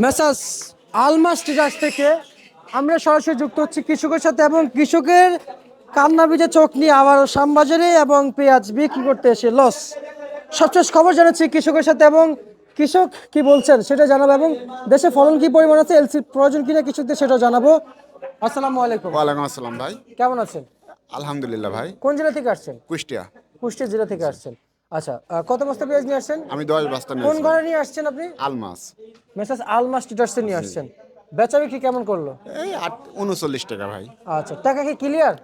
Messrs Almas টিজার্স থেকে আমরা সরাসরি যুক্ত হচ্ছি কৃষকের সাথে এবং কৃষকের কান্না বিজে চোখ নিয়ে আবার শ্যামবাজারে এবং পেঁয়াজ বিক্রি করতে এসে লস সবচেয়ে খবর জানাচ্ছি কৃষকের সাথে এবং কৃষক কি বলছেন সেটা জানাব এবং দেশে ফলন কি পরিমাণ আছে এলসি প্রয়োজন কিনা কৃষকদের সেটা জানাব। আসসালামু আলাইকুম। ওয়ালাইকুম আসসালাম ভাই। কেমন আছেন? আলহামদুলিল্লাহ ভাই। কোন জেলা থেকে আসছেন? কুষ্টিয়া। কুষ্টিয়া জেলা থেকে আসছেন। আচ্ছা কত বস্তা পেঁয়াজ নিয়ে আসছেন? আমি দশ বস্তা কোন ঘরে নিয়ে আসছেন আপনি? আলমাস। মেসাস আলমাস টিটার্সে নিয়ে আসছেন। বেচা বিক্রি কেমন করল? এই আট উনচল্লিশ টাকা ভাই। আচ্ছা টাকা কি ক্লিয়ার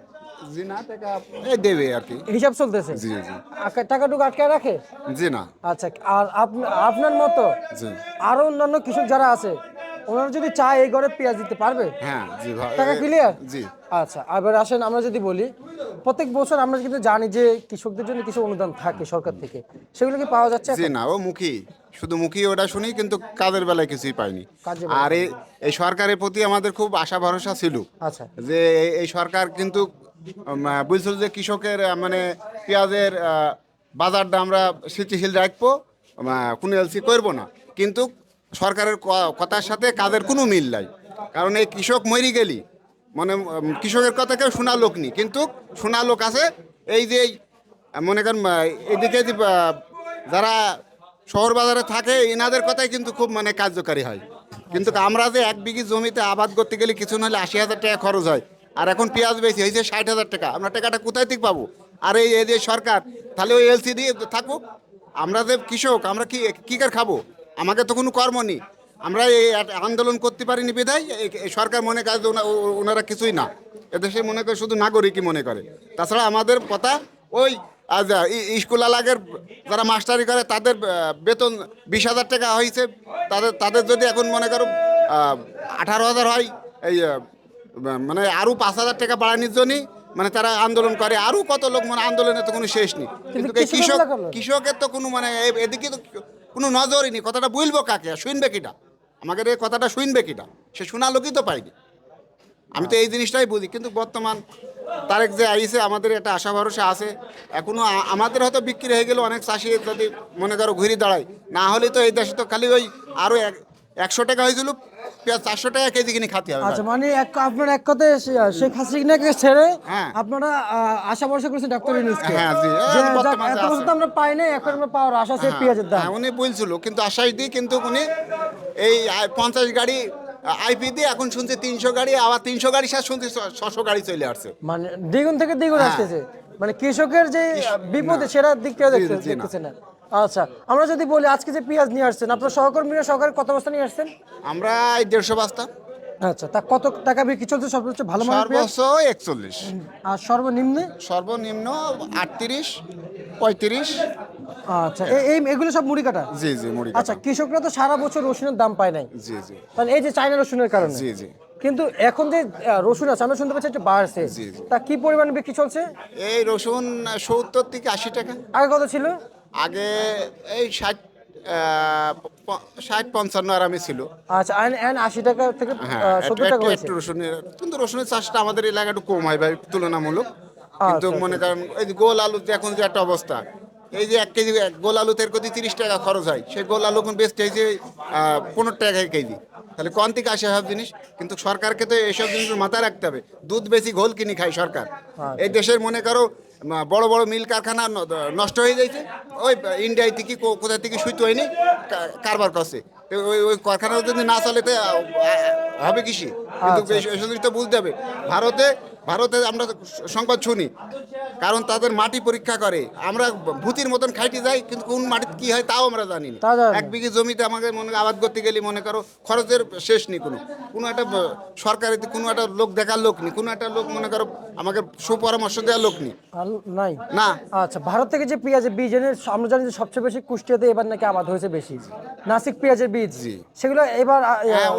জি না টাকা এই দেবে আর কি। হিসাব চলতেছে? জি জি। টাকাটুকু আটকে রাখে? জি না। আচ্ছা আর আপনার মতো জি। আরও অন্যান্য কৃষক যারা আছে ওনারা যদি চায় এই ঘরে পেঁয়াজ দিতে পারবে? হ্যাঁ জি ভাই। টাকা ক্লিয়ার জি। আচ্ছা এবার আসেন আমরা যদি বলি প্রত্যেক বছর আমরা কিন্তু জানি যে কৃষকদের জন্য কিছু অনুদান থাকে সরকার থেকে। সেগুলো কি পাওয়া যাচ্ছে জি না ও মুখী। শুধু মুখী ওটা শুনি কিন্তু কাজের বেলায় কিছুই পাইনি। আর এই এই সরকারের প্রতি আমাদের খুব আশা ভরসা ছিল আচ্ছা। যে এই- সরকার কিন্তু বুঝছিল যে কৃষকের মানে পেঁয়াজের বাজারটা আমরা স্থিতিশীল রাখব কোনো এলসি করব না। কিন্তু সরকারের কথার সাথে কাজের কোনো মিল নাই। কারণ এই কৃষক মরি গেলি। মানে কৃষকের কথা কেউ শোনা লোক নেই। কিন্তু শোনা লোক আছে, এই যে, মনে করেন এদিকে যারা শহর বাজারে থাকে, এনাদের কথাই কিন্তু খুব মানে কার্যকারী হয়। কিন্তু আমরা যে এক বিঘি জমিতে আবাদ করতে গেলে কিছু নাহলে আশি হাজার টাকা খরচ হয়। আর এখন পেঁয়াজ বেশি হয়েছে ষাট হাজার টাকা। আমরা টাকাটা কোথায় থেকে পাবো? আর এই যে সরকার, তাহলে ওই এলসি দিয়ে থাকুক। আমরা যে কৃষক, আমরা কি কি করে খাব? আমাকে তো কোনো কর্ম নেই। আমরা এই আন্দোলন করতে পারিনি বিধায় সরকার মনে করে ওনারা কিছুই না। এদেশে মনে করে শুধু নাগরিকই মনে করে। তাছাড়া আমাদের কথা ওই স্কুল আলাগের যারা মাস্টারি করে তাদের বেতন বিশ হাজার টাকা হয়েছে তাদের তাদের যদি এখন মনে করো আঠারো হাজার হয় এই মানে আরও পাঁচ হাজার টাকা বাড়ানোর জন্যই মানে তারা আন্দোলন করে। আরও কত লোক মানে আন্দোলনের তো কোনো শেষ নেই। কিন্তু কৃষক কৃষকের তো কোনো মানে এদিকে তো কোনো নজরই নেই, কথাটা বুঝব কাকে? শুনবে কিটা? আমাকে এই কথাটা শুনবে কিটা? সে শোনা লোকই তো পাইনি আমি তো এই জিনিসটাই বুঝি, কিন্তু বর্তমান তারেক যে আইসে আমাদের একটা আশা ভরসা আছে। এখনও আমাদের হয়তো বিক্রি হয়ে গেলে অনেক চাষি যদি মনে করো ঘুরে দাঁড়ায়। না হলে তো এই দেশে তো খালি ওই আরও একশো টাকা হয়েছিল পেঁয়াজ চারশো টাকা কেজি কিনে খাতে হবে আচ্ছা মানে এক আপনার এক কথায় শে- শেখ হাসিনাকে ছেড়ে হ্যাঁ। আপনারা আশা ভরসা করেছেন ডাক্তার ইউনুসকে হ্যাঁ, জি। হ্যাঁ, এত বছর তো আমরা পাই নাই এখন আমরা পাওয়ার আশা আছে পেঁয়াজের দাম হ্যাঁ, উনি বলছিল কিন্তু দিই কিন্তু উনি এই পঞ্চাশ গাড়ি আইপি দিয়ে এখন শুনছে তিনশো গাড়ি আবার তিনশো গাড়ি শেষ শুনছে ছশো গাড়ি চলে আসছে মানে দ্বিগুণ থেকে দ্বিগুণ হ্যাঁ। আসতেছে মানে কৃষকের যে বিপদে সেটা দিক থেকে দেখতে জি, জি, না। দেখতেছে না আচ্ছা আমরা যদি বলি আজকে যে পেঁয়াজ নিয়ে আসছেন আপনার সহকর্মীরা সহকারে কত বস্তা নিয়ে আসছেন? আমরা এই দেড়শো বস্তা। আচ্ছা তা কত টাকা বিক্রি চলছে? সর্বোচ্চ ভালো মানের পেঁয়াজ? সর্বোচ্চ একচল্লিশ। আর সর্বনিম্নে? সর্বনিম্ন আটত্রিশ পঁয়ত্রিশ। আচ্ছা এ- এই এগুলো সব মুড়ি কাটা? জি জি মুড়ি আচ্ছা কৃষকরা তো সারা বছর রসুনের দাম পায় নাই। জি জি। তাহলে এই যে চাইনা রসুনের কারণে। জি জি। কিন্তু এখন যে আহ, রসুন আছে আমরা শুনতে পাচ্ছি একটু বাড়ছে। জি, জি। তা কি পরিমাণ বিক্রি চলছে? এই রসুন সত্তর থেকে আশি টাকা। আগে কত ছিল? আগে এই ষাট ষাট পঞ্চান্ন আরামে ছিল। আচ্ছা আইন আশি টাকা থেকে হ্যাঁ একটু- সত্তর টাকা একটু রসুনের কিন্তু রসুনের চাষটা আমাদের এলাকায় একটু কম হয় ভাই তুলনামূলক। কিন্তু আচ্ছা, মনে করেন এই যে গোল আলু যে এখন যে একটা অবস্থা এই যে এক কেজি গোল তিরিশ টাকা খরচ হয়। সেই গোল আলু এখন বেস্ট হয়েছে পনেরো টাকা কেজি। তাহলে কোন থেকে আসে সব জিনিস? কিন্তু সরকারকে তো এইসব জিনিস মাথায় রাখতে হবে। দুধ বেশি ঘোল কিনি খায় সরকার। এই দেশের মনে করো বড় বড় মিল কারখানা নষ্ট হয়ে যাইছে। ওই ইন্ডিয়ায় থেকে কো- কোথা থেকে সুইত হয়নি কারবার করছে। ওই ওই কারখানা যদি না চলে তো হবে কৃষি কিন্তু আচ্ছা। বুঝতে হবে। ভারতে ভারতে আমরা সংবাদ শুনি কারণ তাদের মাটি পরীক্ষা করে। আমরা ভূতির মতন খাইতে যাই কিন্তু কোন মাটিতে কি হয় তাও আমরা জানি না। এক বিঘে জমিতে আমাকে মনে আবাদ করতে গেলে মনে করো খরচের শেষ নেই কোনো। কোনো একটা ব- সরকারি কোনো একটা লোক দেখার লোক নেই কোনো একটা লোক মনে করো আমাকে সুপরামর্শ দেওয়ার লোক নেই। নাই? না। আচ্ছা ভারত থেকে যে পেঁয়াজের বীজ এনে আমরা জানি যে সবচেয়ে বেশি কুষ্টিয়াতে এবার নাকি আবাদ হয়েছে বেশি। নাসিক পেঁয়াজের বীজ সেগুলো এবার হ্যাঁ,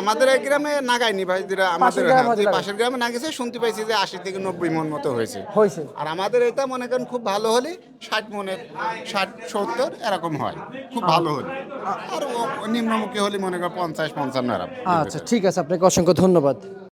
আমাদের এই গ্রামে নাগাইনি ভাই যেটা আমাদের হ্যাঁ। পাশের গ্রামে না গেছে শুনতে পাইছি যে আশি থেকে নব্বই মন মতো হয়েছে। হয়েছে। আর আমাদের এটা মনে করেন খুব ভালো হলে ষাট মনের ষাট সত্তর এরকম হয়। খুব ভালো হলে। আর নিম্নমুখী হলে মনে করেন পঞ্চাশ পঞ্চান্ন এরকম। আচ্ছা ঠিক আছে আপনাকে অসংখ্য ধন্যবাদ।